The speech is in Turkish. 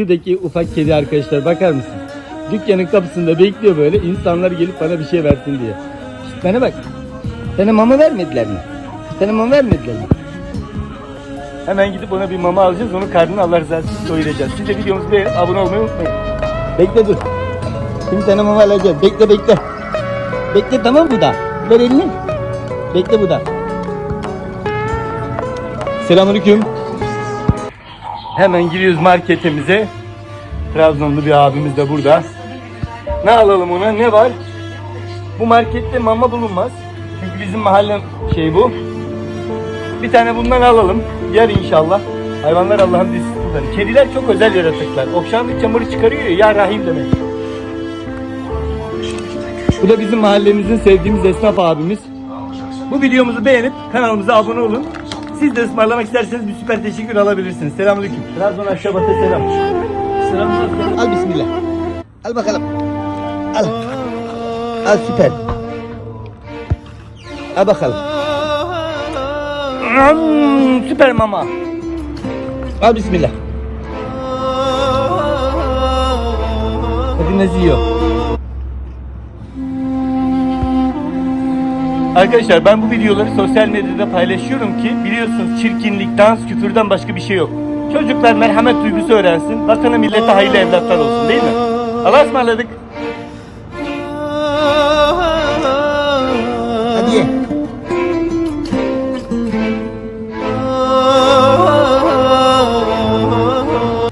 Şuradaki ufak kedi arkadaşlar bakar mısın? Dükkanın kapısında bekliyor böyle insanlar gelip bana bir şey versin diye. Şişt, bana bak. Sana mama vermediler mi? Sana mama vermediler mi? Hemen gidip ona bir mama alacağız. Onun karnını Allah rızası için doyuracağız. Siz de videomuzu beğenip abone olmayı unutmayın. Bekle dur. Şimdi sana mama alacağız. Bekle bekle. Bekle tamam bu da. Ver elini. Bekle bu da. Selamünaleyküm. Hemen giriyoruz marketimize. Trabzonlu bir abimiz de burada. Ne alalım ona? Ne var? Bu markette mama bulunmaz. Çünkü bizim mahalle şey bu. Bir tane bundan alalım. Yer inşallah. Hayvanlar Allah'ın dizisi. Kediler çok özel yaratıklar. Okşandıkça mırı çıkarıyor ya, ya rahim demek. Bu da bizim mahallemizin sevdiğimiz esnaf abimiz. Bu videomuzu beğenip kanalımıza abone olun. Siz de ısmarlamak isterseniz bir süper teşekkür alabilirsiniz. Selamünaleyküm. Trabzon Aşşabat'a selam. Selamlar. Al bismillah. Al bakalım. Al. Al süper. Al bakalım. Mm, süper mama. Al bismillah. Hadi ne Arkadaşlar ben bu videoları sosyal medyada paylaşıyorum ki biliyorsunuz çirkinlik, dans, küfürden başka bir şey yok. Çocuklar merhamet duygusu öğrensin, vatana millete hayırlı evlatlar olsun değil mi? Allah'a ısmarladık. Hadi ye.